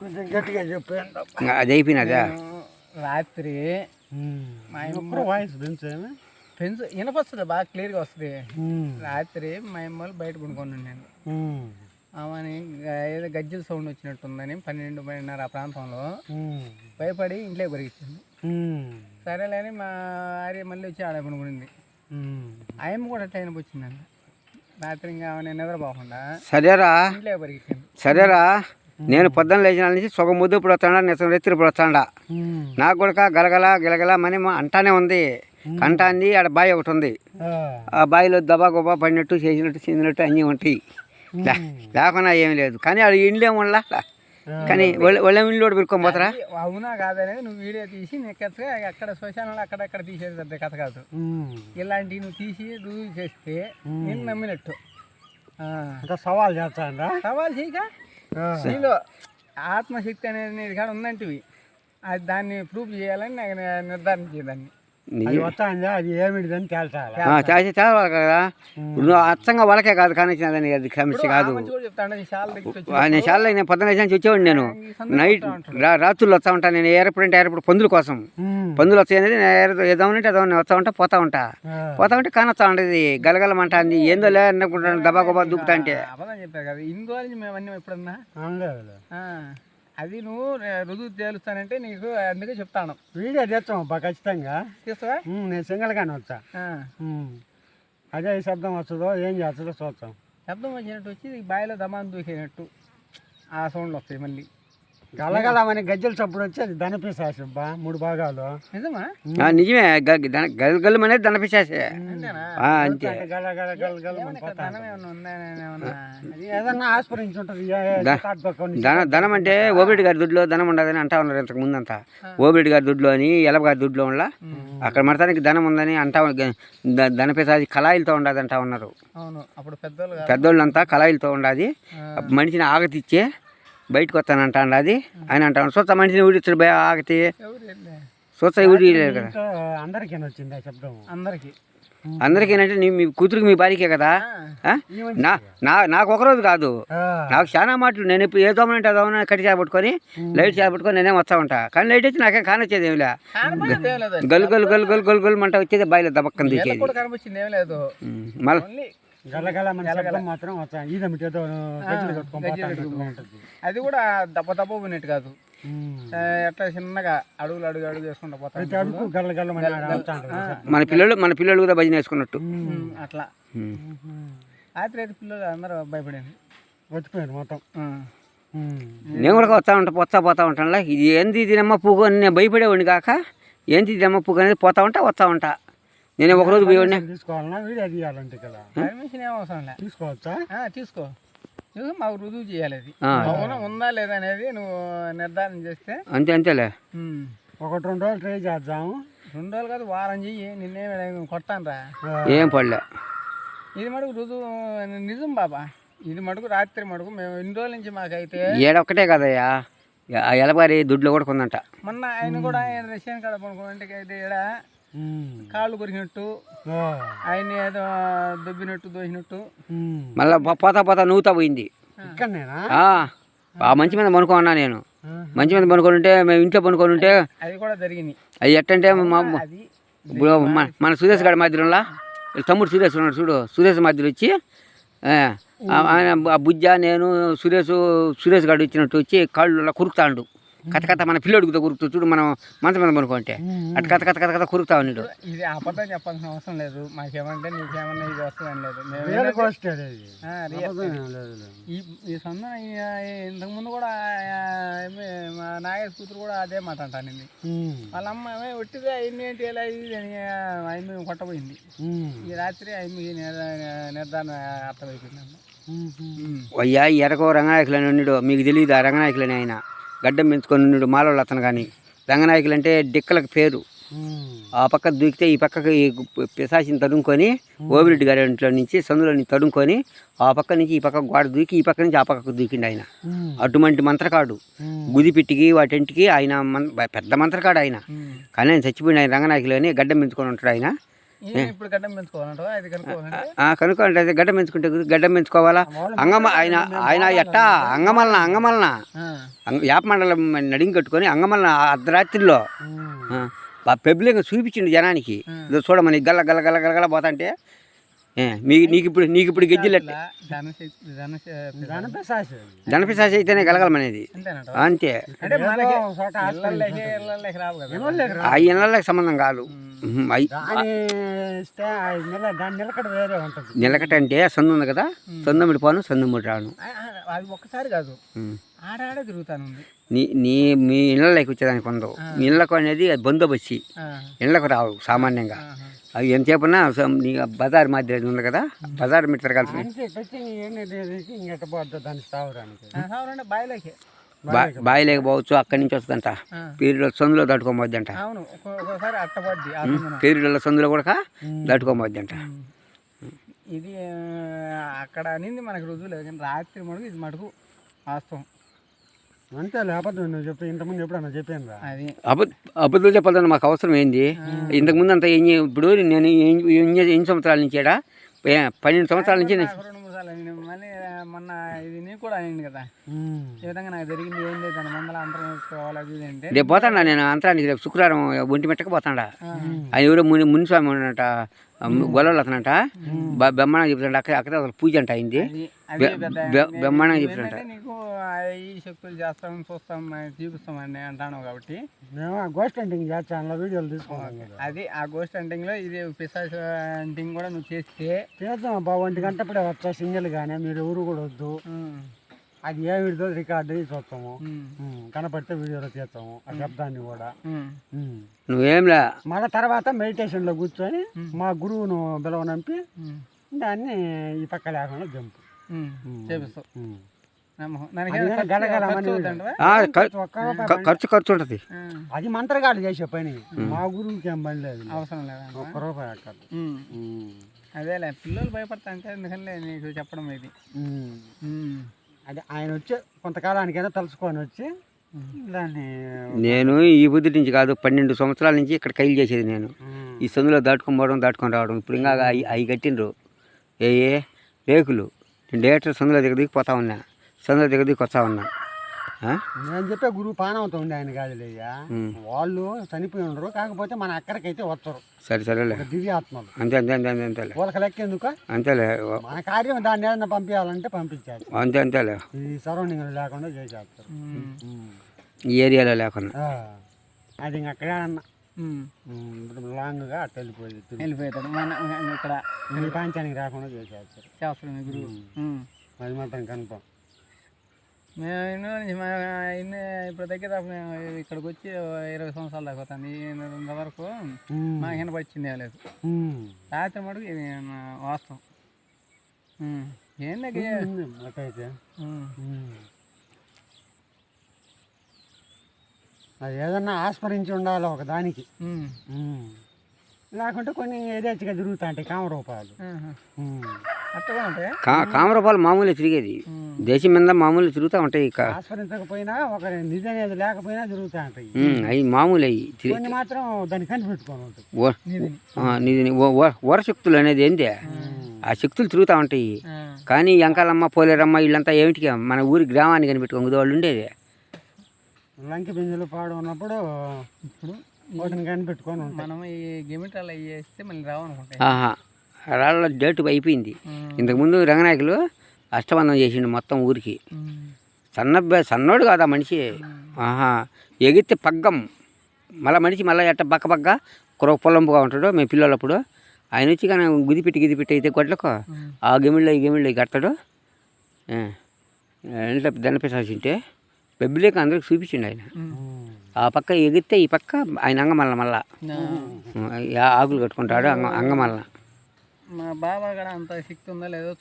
కొంచెం గట్టిగా చెప్పాను అది అయిపోయినదా? రాత్రి వాయిస్ పెంచేమి పెన్స్ వినపస్తుంది బాగా క్లియర్గా వస్తుంది. రాత్రి మా అమ్మ బయట పడుకున్నాను నేను. ఆమెని ఏదో గజ్జల సౌండ్ వచ్చినట్టుందని పన్నెండు పన్నెండున్నర ఆ ప్రాంతంలో భయపడి ఇంట్లోకి పరిగెత్తింది. సరేలేని మా ఆర్య మళ్ళీ వచ్చి ఆడ పడుకునింది ఆయమ్మ కూడా అట్లా వచ్చిందండి రాత్రి సరేరా. సరేరా. నేను పొద్దున్న లేచిన నుంచి సగం ముద్దు ఇప్పుడు వస్తాడా నిజం రెత్తిరి వస్తాడా. నాకు కూడా గలగల గిలగల మని అంటానే ఉంది. కంటాంది ఆడ బావి ఒకటి ఉంది. ఆ. బావిలో దబా గొబ్బా పడినట్టు చేసినట్టు చెందినట్టు అన్నీ ఉంటాయి. లేకుండా ఏమీ లేదు. కానీ ఆడ ఇండ్లు ఏముండలా కానీ ఒళ్ళ ఇంట్లో పెట్టుకొని పోతారా అవునా కాదనేది నువ్వు వీడియో తీసి నెక్కచ్చుగా అక్కడ శ్మశానంలో అక్కడక్కడ తీసేది పెద్ద కథ కాదు. ఇలాంటివి నువ్వు తీసి రుజువు చేస్తే నేను నమ్మినట్టు. సవాల్ చేస్తాడా? సవాల్ చేయక? నీలో ఆత్మశక్తి అనేది కాడ ఉందంటివి. అది దాన్ని ప్రూఫ్ చేయాలని నాకు ని- నిర్ధారించేదాన్ని. అది వస్తాందా అది ఏమిటిదని తేల్చాలి? చేసి తేవాలి కదా. నువ్వు అచ్చంగా వాళ్ళకే కాదు కానీ అది సమస్య కాదు. చాలా నేను చాలా నేను పొద్దున నుంచి వచ్చేవాడిని నేను. నైట్ రాత్రులు వస్తా ఉంటాను నేను ఎయిర్పోర్ట్ అంటే ఎయిర్పోర్ట్ పందుల కోసం. పందులు వస్తాయి అనేది నేను ఎయిర్ ఏదో వస్తా ఉంటా పోతా ఉంటా. పోతా ఉంటే కానొస్తా ఉంటుంది గలగలమంటుంది. ఏందో లే అనుకుంటాను దబా గొబ్బా దూకుతా అంటే. అది నువ్వు రుజువు తేలుస్తానంటే నీకు అందుకే చెప్తాను. వీడియో తెచ్చాం అబ్బా ఖచ్చితంగా. తీస్తావా? నేను సింగల్గానే వచ్చా ఆ. ఉమ్. అదే ఈ శబ్దం వస్తుందో ఏం చేస్తుందో చూస్తాం శబ్దం వచ్చినట్టు వచ్చి ఈ బావిలో దమాన్ దూకేనట్టు ఆ సౌండ్లు వస్తాయి మళ్ళీ. గలగలమని గజ్జల చప్పుడు వచ్చి అది ధనపిశాసి అబ్బా మూడు భాగాలు. నిజమా? ఆ, నిజమే. గలగలం అనేది ఆ, అంతే. ఏదన్నా ఆస్పరించి ఉంటుంది కొన్ని ధన అంటే ఓబిరెడ్డి గారి దుడ్లో ధనం ఉండదని అంటా ఉన్నారు ఇంతకు ముందు అంతా ఓబిరెడ్డి గారి దుడ్లో అని ఎలబ గారి దుడ్లో ఉండ అక్కడ మడతానికి ధనం ఉందని అంటా ధనపేసాది కళాయిలతో ఉండదు అంటా ఉన్నారు. అవును అప్పుడు పెద్దోళ్ళు కాదు. పెద్దోళ్ళంతా కళాయిలతో ఉండదు. మనిషిని ఆగతిచ్చే బయటకు వస్తానంటా అది ఆయన అంటాను సొత్త మనిషిని ఊడిచ్చాడు భయ ఆగతి ఎవరు వెళ్ళే సొత్త ఊడి లేదు కదా. అందరికీ వచ్చింది ఆ శబ్దం. అందరికి. అందరికీ ఏంటంటే నీ మీ కూతురికి మీ భార్యకే కదా? ఆ? నా నా నాకు ఒకరోజు కాదు. నాకు చాలా మాటలు. నేను ఇప్పుడు ఏ దోమనంటే దోమన కట్టి చేపట్టుకొని లైట్ చేపట్టుకొని నేనే వస్తా ఉంటా. కానీ లైట్ వచ్చి నాకేం కానొచ్చేది ఏమిలే కనపడేది ఏం లేదు. గలు గలు గలు గలు గలు గలు మంట వచ్చేది బాయిలో దబక్కని దిగేది. మళ్ళీ ఓన్లీ గలగలమని శబ్దం మాత్రం వచ్చాయి ఈదమిటి ఏదో గజ్జలు కట్టుకొని పోతాంటట్టుగా ఉంటుంది అది కూడా దెబ్బ దెబ్బ పోయినట్టు కాదు. ఎట్లా చిన్నగా అడుగులు అడుగు అడుగు వస్తా ఉంటుంది మన పిల్లలు మన పిల్లలు కూడా భజన వేసుకున్నట్టు అట్లా. రాత్రి అయితే పిల్లలు అందరూ భయపడింది. వచ్చిపోయారు మొత్తం. నేను కూడా వస్తా ఉంటా పోతా పోతా ఉంటానులా. ఇది ఏంది ఇది నమ్మ పువ్వు అని నేను భయపడేవాడిని కాక ఏంది ఇది నమ్మ పువ్వు అనేది పోతా ఉంటా వస్తా ఉంటా. నేను ఒకరోజు పోయేవాడిని తీసుకోవాలన్నా వీడియో తీయాలంటే ఇక్కడ. పర్మిషన్ ఏం అవసరం లే. తీసుకోవచ్చా? ఆ, తీసుకో. మాకు రుజువు చేయాలి అది. ఆ. అవునా ఉందా లేదా అనేది నువ్వు నిర్ధారణ చేస్తే. అంతే అంతేలే. ఉమ్. ఒకటి రెండు రోజులు ట్రై చేద్దాము. రెండు రోజులు కాదు వారం చెయ్యి. నిన్నేమి కొట్టాను రా ఏం పడలే. ఇది మటుకు రుజువు నిజం బాబా. ఇది మటుకు రాత్రి మటుకు మేము ఇన్ని రోజుల నుంచి మాకైతే ఏడొక్కటే కదయ్యా. ఆ ఎలబారి దుడ్లో కూడా కొందంట మొన్న ఆయన కూడా ఆయన రష్యన్ కాడ పడుకోంటే అయితే ఈడ ఉమ్. కాళ్ళు కొరికినట్టు ఆయన ఏదో దొబ్బినట్టు దోసినట్టు. మళ్ళీ పోతా పోతా నూతా పోయింది. మంచి మీద పనుకో అన్నా నేను. మంచి మీద పనుకొని ఉంటే మేము ఇంట్లో పనుకొని ఉంటే అది కూడా జరిగినాయి అది ఎట్టంటే మా అది ఇప్పుడు మన మన సురేష్ గారి మధ్యలో తమ్ముడు సురేష్ ఉన్నాడు చూడు సురేష్ మధ్యలో వచ్చి ఆ, ఆ- ఆయన ఆ బుజ్జ నేను సురేష్ సురేష్ గారు వచ్చినట్టు వచ్చి కాళ్ళు అలా కురుకుతాడు. కథ కథ మన పిల్లోడికి కొరుకుతూ చూడు మనం మంచం మీద పనుకుంటే అటు కథ కథ కథ కథ కురుకుతా ఉన్నాడు. ఇది అబద్ధం చెప్పాల్సిన అవసరం లేదు. మాకేమంటే నీకేమన్నా ఇది వస్తుందని లేదు. ఈ ఈ సొంత ఇంతకుముందు కూడా మా నాగేష్ కూతురు కూడా అదే మాట అంటానండి. వాళ్ళ అమ్మ ఏమో ఒట్టిదే అయింది ఏంటి ఎలా ఇది అని ఆయన కొట్టబోయింది. ఈ రాత్రి ఆయనకి నిర్ధారణ అర్థమైపోయింది ఉమ్. అయ్యా ఎరకో రంగనాయకులు అని ఉన్నాడు. మీకు తెలియదు ఆ రంగనాయకులని ఆయన? గడ్డం పెంచుకొని ఉన్నాడు మాలోళ్ళు అతను కానీ. రంగనాయకులు అంటే డిక్కలకు పేరు. ఆ పక్క దూకితే ఈ పక్కకి పిశాచిని తడుముకొని ఓబిరెడ్డి గారి ఇంట్లో నుంచి సందులోని తడుముకొని ఆ పక్క నుంచి ఈ పక్క గోడ దూకి ఈ పక్క నుంచి ఆ పక్కకు దూకిండు ఆయన. అటువంటి మంత్రకాడు. గుదిపిట్టికి వాటింటికి ఆయన పెద్ద మంత్రకాడు ఆయన. కానీ ఆయన చచ్చిపోయిన ఆయన రంగనాయకులు అని గడ్డం పెంచుకొని ఉంటాడు ఆయన. ఇప్పుడు గడ్డం పెంచుకోవాలంట కనుక్కోండి అదే గడ్డం పెంచుకుంటే గడ్డం పెంచుకోవాలా? అంగమ ఆయన ఆయన ఎట్టా? అంగమలన అంగమలన? ఆ, అంగ యాపమండలం నడిం కట్టుకొని అంగమలన అర్ధరాత్రిలో? ఆ పెబ్లింగ్ చూపించిండు జనానికి. ఇదో చూడమని గల్ల గల్ల గల్ల గల్ల పోతాంటే మీ నీకు ఇప్పుడు నీకు ఇప్పుడు గెజ్జిలు ధనశ జనపిశాసి అయితేనే గలగలమనేది అంతేనట. అంతే. ఆ ఇళ్ళకి సంబంధం కాదు. నిలకట అంటే సందు ఉంది కదా? సందముడి పోను సందముడి రాను. ఒక్కసారి కాదు. ఉం. ఆడాడే తిరుగుతాను నీ నీ మీ ఇళ్ళకి వచ్చేదానికి ఉండవు. మీ ఇళ్ళకు అనేది అది బందోబస్తి. ఇళ్ళకు రావు సామాన్యంగా. అవి ఎంత చెప్పినా నీ బజార్ అది ఉంది కదా బజార్ మీద తిరగాల్సి అంతే పెట్టి ఇంకెట్ట పోద్ది దాని స్థావరానికి. సావరంటే బాయిలోకి. బావి లేకపోవచ్చు అక్కడి నుంచి వస్తుందంట. పీరియడ్ సందులో సందున. పీరియడ్ల సందులో కూడా దాటుకోమోద్దంట ఇది అక్కడ అనింది మనకు రుజువు లేదు కానీ రాత్రి మటుకు ఇది మటుకు వాస్తవం. అంతే లేకపోతే నువ్వు చెప్పి ఇంతకుముందు ఎప్పుడన్నా చెప్పాను రా అది. అబద్ధ అబద్ధాలు చెప్పాలని మాకు అవసరం ఏంది? ఇంతకు ముందు అంతా ఏం చే- ఇప్పుడు నేను ఏం- ఎన్ని ఎన్ని సంవత్సరాల నుంచి పన్నెండు సంవత్సరాల నుంచి నేను- నాకు రెండు మూడు సార్లు అనింది. మళ్ళీ ఆ, మొన్న ఇది నీకు కూడా అనింది కదా? ఈ విధంగా నాకు జరిగింది ఏం లేదు. దాని మందల అంతరం వేసుకోవాలి అది ఇది అంటే. రేపు పోతాడా నేను అంతరానికి? రేపు శుక్రవారం ఒంటి మెట్టకు పోతాడా? ఆయన ఎవరో ముని మునిస్వామి ఉన్నట గొల్లలు అతనంట. బ- బ్రహ్మాండంగా చెప్తాడు అక్కడ అక్కడ అసలు పూజ అంట అయింది. అది అది బె- పెద్ద బె- బ్రహ్మాండంగా చెప్తాడంట. ఏంటంటే నీకు ఆ, ఈ శక్తులు చేస్తాం చూస్తాం ఆ, చూపిస్తాం అని అంటాను కాబట్టి. మేము గోస్ట్ హంటింగ్ చేస్తాను వీడియోలు తీసుకుంటాం కదా అది ఆ గోస్ట్ హంటింగ్లో ఇది పిసాస్ హంటింగ్ కూడా నువ్వు చేస్తే. చేద్దాం అబ్బా ఒంటి గంట ఇప్పుడే వచ్చా సింగిల్ గానే మీరు ఎవరు కూడా వద్దు. అది ఏ వీడియో రికార్డు చూస్తాము కనపడితే వీడియోలో తీస్తాము ఆ శబ్దాన్ని కూడా. నువ్వేంలా? మళ్ళా తర్వాత మెడిటేషన్లో కూర్చొని మా గురువును బిలవనంపి ఉమ్, దాన్ని ఈ పక్క లేకుండా జంపు. ఉమ్, ఖర్చు- ఖర్చు ఉంటుంది. అది మంత్రగాడు చేసే పని. మా గురువుకి ఏం పని లేదు. అవసరం లేదా ఒక్క రూపాయి అక్కడ అదేలే పిల్లలు భయపడతా అంటే ఎందుకంటే నీకు చెప్పడం ఇది. అది ఆయన వచ్చి కొంతకాలానికైనా తలుచుకొని వచ్చి దాన్ని నేను ఈ బుద్ధి నుంచి కాదు పన్నెండు సంవత్సరాల నుంచి ఇక్కడ కైలు చేసేది నేను. ఈ సందులో దాటుకొని పోవడం దాటుకొని రావడం. ఇప్పుడు ఇంకా అవి అవి కట్టిండ్రు. ఏ ఏ రేకులు. నేను డైరెక్టర్ సందులో దిగ దిగిపోతా ఉన్నా. సందులో దిగ దిగి వస్తా ఉన్నా? నేను చెప్పే గురువు పానవుతా ఉండే ఆయన కాదులేయ్యా. వాళ్ళు చనిపోయి ఉండరు కాకపోతే మన అక్కడికైతే వచ్చరు సరే సరేలే. దివ్యాత్మలు. అంతే అంతే అంతే అంతే అంతేలే. వాళ్ళకి లెక్క ఎందుకు? అంతేలే. మన కార్యం దాన్ని ఏదైనా పంపించాలంటే పంపించాలి. అంతే అంతేలే. ఈ సరౌండింగ్ లేకుండా చేసేస్తారు. ఈ ఏరియాలో లేకుండా. ఆ. అది ఇంక అక్కడే అన్న. లాంగ్గా అట్ట వెళ్ళిపోయింది తిరిగి. వెళ్ళిపోతాడు మన ఇక్కడ పాంచానికి రాకుండా చేసేస్తారు. శాస్త్రం మీ గురువు. అది మాత్రం కన్ఫర్మ్. మేము ఇన్ని ఇప్పుడు దగ్గర ఇక్కడికి వచ్చి ఇరవై సంవత్సరాలు దాకా అవుతుంది ఇంతవరకు మాకు వినపచ్చింది లేదు. రాత్రి మటుకు ఇది వాస్తవం. ఉమ్. ఉమ్. అది ఏదన్నా ఆస్మరించి ఉండాలి ఒక దానికి. లేకుంటే కొన్ని ఏదేచ్చుగా తిరుగుతా ఉంటాయి కామరూపాలు కామరూపాలు మామూలు తిరిగేది. దేశం మీద మామూలు తిరుగుతూ ఉంటాయి ఇక. ఆస్మరించకపోయినా ఒక నిధి అనేది లేకపోయినా తిరుగుతూ ఉంటాయి. అవి మామూలు అవి మాత్రం దాన్ని ఓ- ఓర శక్తులు అనేది ఏంటి ఆ శక్తులు తిరుగుతూ ఉంటాయి. కానీ ఎంకాలమ్మ పోలేరమ్మ వీళ్ళంతా ఏమిటికి? మన ఊరి గ్రామాన్ని కనిపెట్టుకుంది వాళ్ళు ఉండేది. లంకి బింజలు పాడు ఉన్నప్పుడు ఇప్పుడు వాటిని కనిపెట్టుకొని మనం ఈ గిమిటాలు అవి వేస్తే మళ్ళీ రావనుకుంటాయి. ఆహా. రాళ్ళ డేటు అయిపోయింది. ఇంతకుముందు రంగనాయకులు అష్టబంధం చేసిండు మొత్తం ఊరికి. సన్న సన్నోడు కాదా మనిషి. ఆహా ఎగితే పగ్గం. మళ్ళీ మనిషి మళ్ళీ ఎట్ట బక్క బక్క కుర పొలంపుగా ఉంటాడు. మేము పిల్లలప్పుడు ఆయన వచ్చి కానీ గుదిపెట్టి గిదిపెట్టి అయితే గొడ్లకు ఆ గెమిళ్ళు ఈ గెమిళ్ళు కడతాడు. ఇంట్లో దన్నపేసాల్సింటే బెబ్బిలేక అందరికి చూపించిండు ఆయన. ఆ పక్క ఎగితే ఈ పక్క ఆయన అంగమల్ల మళ్ళా. ఆకులు కట్టుకుంటాడు అంగ అంగమల్ల. మా బాబా కూడా అంత శక్తి ఉందో లేదో